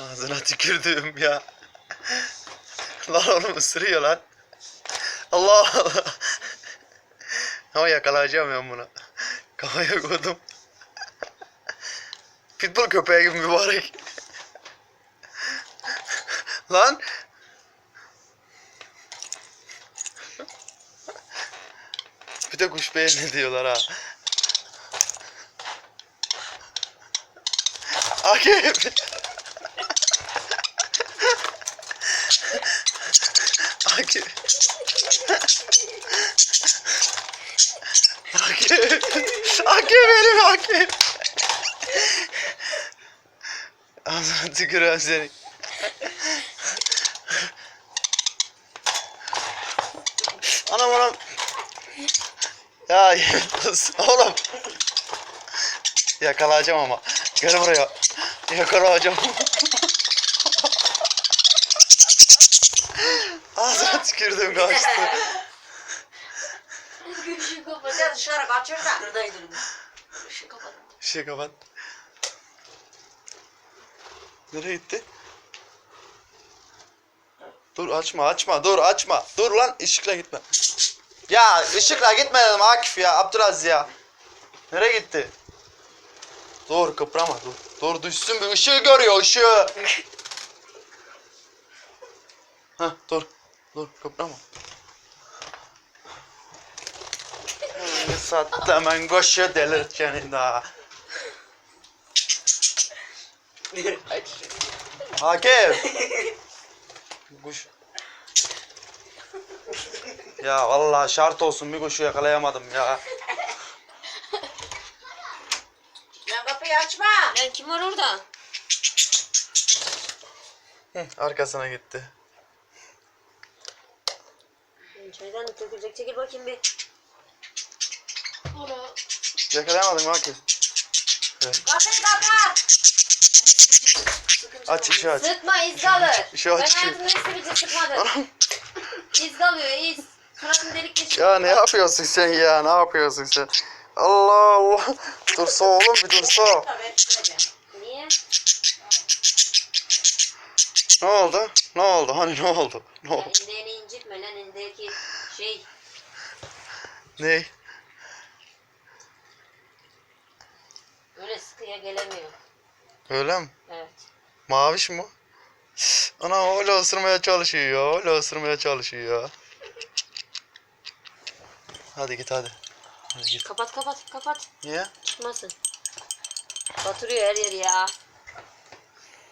Ağzına tükürdüğüm ya. lan oğlum ısırıyor lan. Allah Allah. Ama yakalayacağım ben bunu. Kafaya koydum. Pitbull köpeği gibi mübarek. lan. Bir de kuş beğeni diyorlar ha. Akif. Akif. Akif. Akif benim Akif. Ağzına tükürüyorum seni. Anam anam. Ya oğlum. Yakalayacağım ama. Gel buraya. Yakalayacağım. Ağzına tükürdüm kaçtı. Işığı kapat. Ya dışarı kaçır da. Buradaydım. Işığı kapat. Şey kapat. Nereye gitti? Dur açma açma dur açma. Dur lan ışıkla gitme. Ya ışıkla gitme dedim Akif ya Abdülaziz ya. Nereye gitti? Dur kıprama dur. Dur düşsün bir ışığı görüyor ışığı. Heh dur. Dur kıprama. Sattı hemen koşu delirteceğini daha. Akif. Kuş. Ya vallahi şart olsun bir kuşu yakalayamadım ya. Lan kapıyı açma. Lan kim var orada? Hı, arkasına gitti. Çaydan dökülecek. Çekil bakayım bir. Onu. Yakalayamadın mı Akif? Kapıyı kapat. Aç işi aç. Sıkma iz kalır. İşi Ben aç. hayatımda hiç sivilce sıkmadım. iz kalıyor iz. Delik deşik. Ya ne yapıyorsun sen ya? Ne yapıyorsun sen? Allah Allah. Dursa oğlum bir dursa. Niye? Ne oldu? Ne oldu? Hani ne oldu? Ne oldu? İndeki şey. Ne? Öyle sıkıya gelemiyor. Öyle mi? Evet. Maviş mi? Ana öyle ısırmaya çalışıyor ya. Öyle ısırmaya çalışıyor ya. Hadi git hadi. Hadi git. Kapat kapat kapat. Niye? Çıkmasın. Batırıyor her yeri ya.